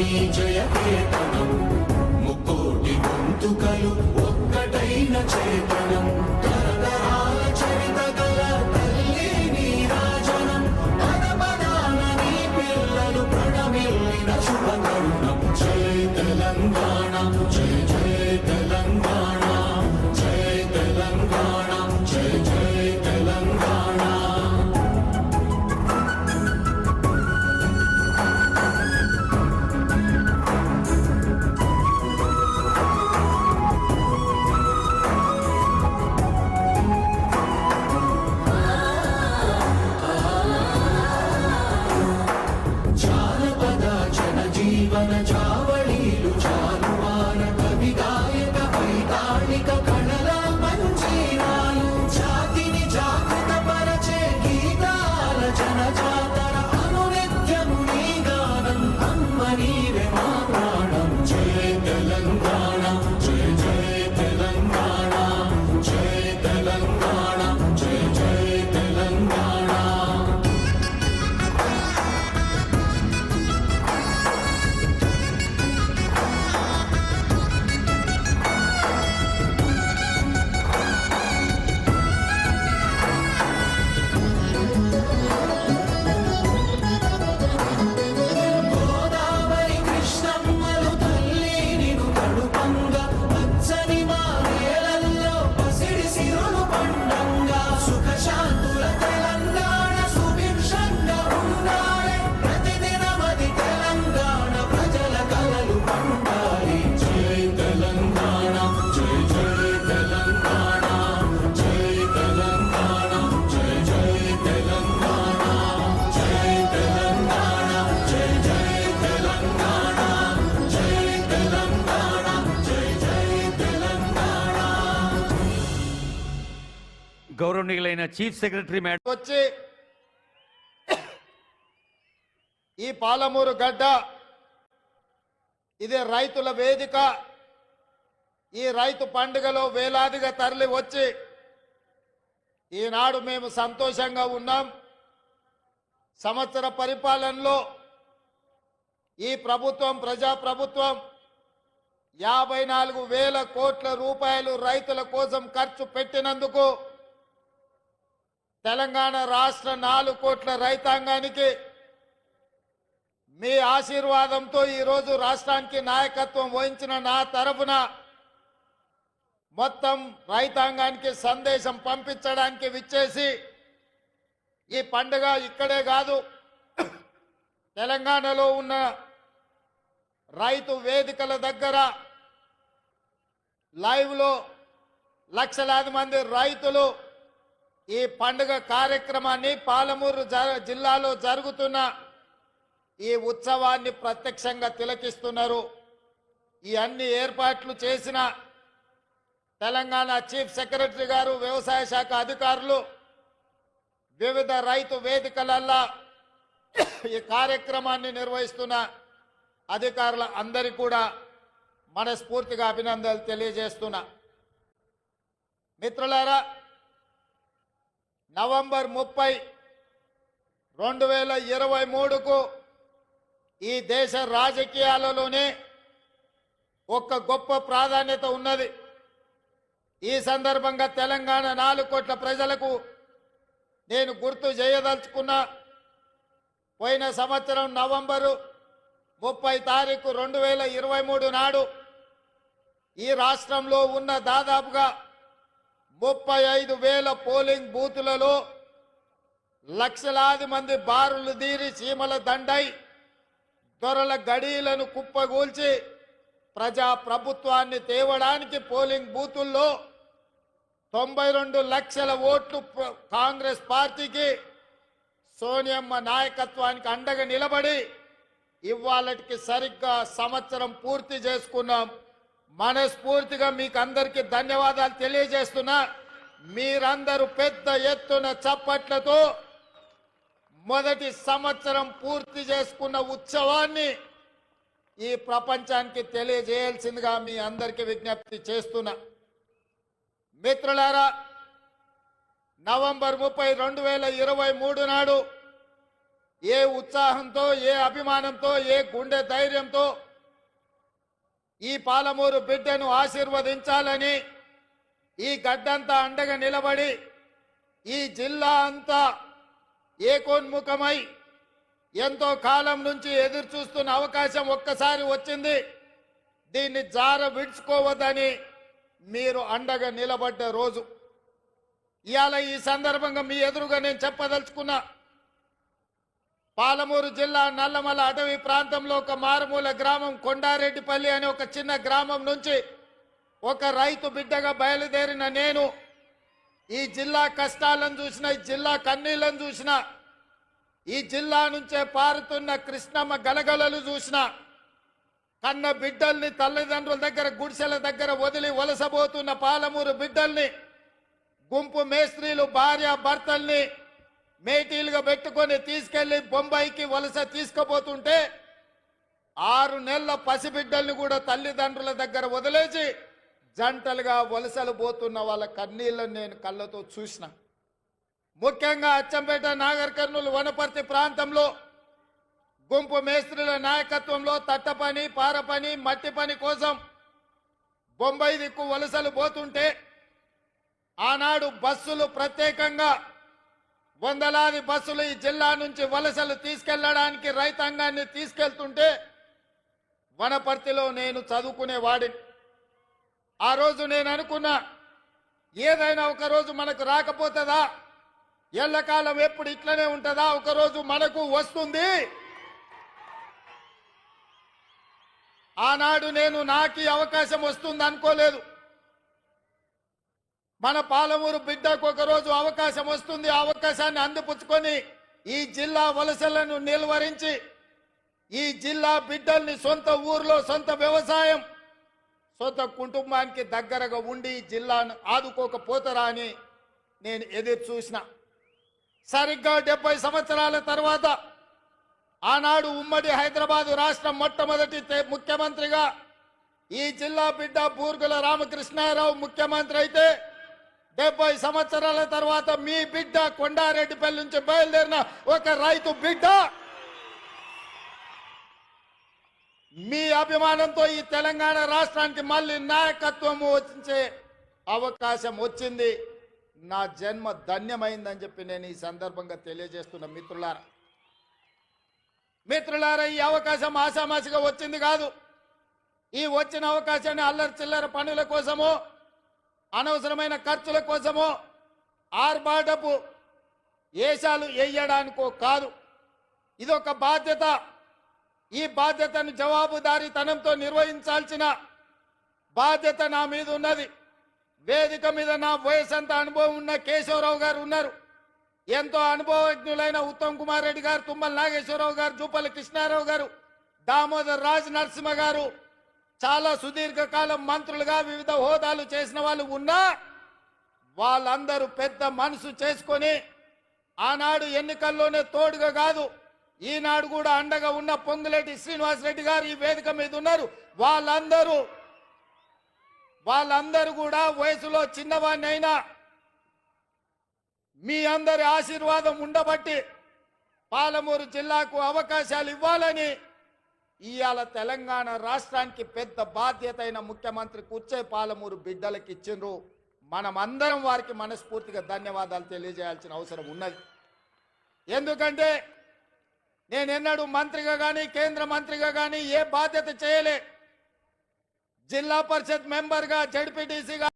me, Jaya Ketan. గౌరవనీయులైన chief secretary madam. వచ్చి ఈ పాలమూరు గడ్డ ఇది రైతుల వేదిక ఈ రైతు పండుగలో వేలాదిగా తరలి వచ్చి ఈనాడు మేము సంతోషంగా ఉన్నాం. సంవత్సర పరిపాలనలో ఈ ప్రభుత్వం ప్రజా ప్రభుత్వం యాభై నాలుగు వేల కోట్ల రూపాయలు రైతుల కోసం ఖర్చు పెట్టినందుకు తెలంగాణ రాష్ట్ర నాలుగు కోట్ల రైతాంగానికి మీ ఆశీర్వాదంతో ఈరోజు రాష్ట్రానికి నాయకత్వం వహించిన నా తరఫున మొత్తం రైతాంగానికి సందేశం పంపించడానికి విచ్చేసి ఈ పండుగ ఇక్కడే కాదు తెలంగాణలో ఉన్న రైతు వేదికల దగ్గర లైవ్లో లక్షలాది మంది రైతులు ఈ పండుగ కార్యక్రమాన్ని పాలమూరు జ- జిల్లాలో జరుగుతున్న ఈ ఉత్సవాన్ని ప్రత్యక్షంగా తిలకిస్తున్నారు. ఈ అన్ని ఏర్పాట్లు చేసిన తెలంగాణ చీఫ్ సెక్రటరీ గారు వ్యవసాయ శాఖ అధికారులు వివిధ రైతు వేదికలల్లా ఈ కార్యక్రమాన్ని నిర్వహిస్తున్న అధికారుల అందరికీ కూడా మనస్ఫూర్తిగా అభినందనలు తెలియజేస్తున్నా. మిత్రులారా నవంబర్ ముప్పై రెండు వేల ఇరవై మూడుకు ఈ దేశ రాజకీయాలలోనే ఒక గొప్ప ప్రాధాన్యత ఉన్నది. ఈ సందర్భంగా తెలంగాణ నాలుగు కోట్ల ప్రజలకు నేను గుర్తు చేయదలుచుకున్న పోయిన సంవత్సరం నవంబరు ముప్పై తారీఖు రెండు వేల ఇరవై మూడు నాడు ఈ రాష్ట్రంలో ఉన్న దాదాపుగా ముప్పై ఐదు వేల పోలింగ్ బూతులలో లక్షలాది మంది బారులు దీరి సీమల దండై దొరల గడీలను కుప్పగూల్చి ప్రజా ప్రభుత్వాన్ని తేవడానికి పోలింగ్ బూతుల్లో తొంభై రెండు లక్షల ఓట్లు కాంగ్రెస్ పార్టీకి సోనియమ్మ నాయకత్వానికి అండగా నిలబడి ఇవాళకి సరిగ్గా సంవత్సరం పూర్తి చేసుకున్నాం. మనస్ఫూర్తిగా మీకు అందరికీ ధన్యవాదాలు తెలియజేస్తున్నా. మీరందరూ పెద్ద ఎత్తున చప్పట్లతో మొదటి సంవత్సరం పూర్తి చేసుకున్న ఉత్సవాన్ని ఈ ప్రపంచానికి తెలియజేయాల్సిందిగా మీ అందరికీ విజ్ఞప్తి చేస్తున్నా. మిత్రులారా నవంబర్ ముప్పై రెండు వేల ఇరవై మూడు నాడు ఏ ఉత్సాహంతో ఏ అభిమానంతో ఏ గుండె ధైర్యంతో ఈ పాలమూరు బిడ్డను ఆశీర్వదించాలని ఈ గడ్డంతా అండగా నిలబడి ఈ జిల్లా అంతా ఏకోన్ముఖమై ఎంతో కాలం నుంచి ఎదురు చూస్తున్న అవకాశం ఒక్కసారి వచ్చింది. దీన్ని జార విడుచుకోవద్దని మీరు అండగా నిలబడ్డ రోజు. ఇవాళ ఈ సందర్భంగా మీ ఎదురుగా నేను చెప్పదలుచుకున్నా పాలమూరు జిల్లా నల్లమల అటవీ ప్రాంతంలో ఒక మారుమూల గ్రామం కొండారెడ్డిపల్లి అనే ఒక చిన్న గ్రామం నుంచి ఒక రైతు బిడ్డగా బయలుదేరిన నేను ఈ జిల్లా కష్టాలను చూసిన ఈ జిల్లా కన్నీళ్ళను చూసిన ఈ జిల్లా నుంచే పారుతున్న కృష్ణమ్మ గలగలలు చూసిన కన్న బిడ్డల్ని తల్లిదండ్రుల దగ్గర గుడిసెల దగ్గర వదిలి వలసబోతున్న పాలమూరు బిడ్డల్ని గుంపు మేస్త్రీలు భార్య భర్తల్ని మేటీలుగా పెట్టుకొని తీసుకెళ్ళి బొంబాయికి వలస తీసుకుపోతుంటే ఆరు నెలల పసిబిడ్డల్ని కూడా తల్లిదండ్రుల దగ్గర వదిలేసి జంటలుగా వలసలు పోతున్న వాళ్ళ కన్నీళ్ళని నేను కళ్ళతో చూసిన. ముఖ్యంగా అచ్చంపేట నాగర్ కర్నూలు వనపర్తి ప్రాంతంలో గుంపు మేస్త్రుల నాయకత్వంలో తట్టపని పారపని మట్టి పని కోసం బొంబాయి దిక్కు వలసలు పోతుంటే ఆనాడు బస్సులు ప్రత్యేకంగా వందలాది బస్సులు ఈ జిల్లా నుంచి వలసలు తీసుకెళ్ళడానికి రైతాంగాన్ని తీసుకెళ్తుంటే వనపర్తిలో నేను చదువుకునేవాడిని ఆ రోజు నేను అనుకున్నా ఏదైనా ఒక రోజు మనకు రాకపోతుందా? ఎల్లకాలం ఎప్పుడు ఇట్లనే ఉంటుందా? ఒకరోజు మనకు వస్తుంది. ఆనాడు నేను నాకు ఈ అవకాశం వస్తుంది అనుకోలేదు మన పాలమూరు బిడ్డకు ఒకరోజు అవకాశం వస్తుంది. ఆ అవకాశాన్ని అందిపుచ్చుకొని ఈ జిల్లా వలసలను నిలువరించి ఈ జిల్లా బిడ్డల్ని సొంత ఊర్లో సొంత వ్యవసాయం సొంత కుటుంబానికి దగ్గరగా ఉండి జిల్లాను ఆదుకోకపోతారా అని నేను ఎదురు చూసిన. సరిగ్గా డెబ్బై సంవత్సరాల తర్వాత ఆనాడు ఉమ్మడి హైదరాబాదు రాష్ట్రం మొట్టమొదటి ముఖ్యమంత్రిగా ఈ జిల్లా బిడ్డ బూర్గుల రామకృష్ణారావు ముఖ్యమంత్రి అయితే డెబ్బై సంవత్సరాల తర్వాత మీ బిడ్డ కొండారెడ్డిపల్లి నుంచి బయలుదేరిన ఒక రైతు బిడ్డ. మీ అభిమానంతో ఈ తెలంగాణ రాష్ట్రానికి మళ్ళీ నాయకత్వం వచ్చే అవకాశం వచ్చింది. నా జన్మ ధన్యమైందని చెప్పి నేను ఈ సందర్భంగా తెలియజేస్తున్న మిత్రులారా. మిత్రులారా ఈ అవకాశం ఆశామాసిగా వచ్చింది కాదు. ఈ వచ్చిన అవకాశాన్ని అల్లరి చిల్లర పనుల కోసమో అనవసరమైన ఖర్చుల కోసమో ఆర్భాటపు ఏషాలు వేయడానికో కాదు. ఇదొక బాధ్యత. ఈ బాధ్యతను జవాబుదారీతనంతో నిర్వహించాల్సిన బాధ్యత నా మీద ఉన్నది వేదిక మీద నా వయసంత అనుభవం ఉన్న కేశవరావు గారు ఉన్నారు. ఎంతో అనుభవజ్ఞులైన ఉత్తమ్ కుమార్ రెడ్డి గారు తుమ్మల నాగేశ్వరరావు గారు జూపల్లి కృష్ణారావు గారు దామోదర్ రాజ్ నరసింహ గారు చాలా సుదీర్ఘకాలం మంత్రులుగా వివిధ హోదాలు చేసిన వాళ్ళు ఉన్నా వాళ్ళందరూ పెద్ద మనసు చేసుకొని ఆనాడు ఎన్నికల్లోనే తోడుగా కాదు ఈనాడు కూడా అండగా ఉన్న పొంగులేటి శ్రీనివాస్ రెడ్డి గారు ఈ వేదిక మీద ఉన్నారు. వాళ్ళందరూ వాళ్ళందరూ కూడా వయసులో చిన్నవాడిని అయినా మీ అందరి ఆశీర్వాదం ఉండబట్టి పాలమూరు జిల్లాకు అవకాశాలు ఇవ్వాలని ఇవాళ తెలంగాణ రాష్ట్రానికి పెద్ద బాధ్యత అయిన ముఖ్యమంత్రి కూర్చే పాలమూరు బిడ్డలకు ఇచ్చిండ్రు. మనమందరం వారికి మనస్ఫూర్తిగా ధన్యవాదాలు తెలియజేయాల్సిన అవసరం ఉన్నది. ఎందుకంటే నేనెన్నడూ మంత్రిగా కానీ కేంద్ర మంత్రిగా కానీ ఏ బాధ్యత చేయలే. జిల్లా పరిషత్ మెంబర్గా జడ్పీటీసీగా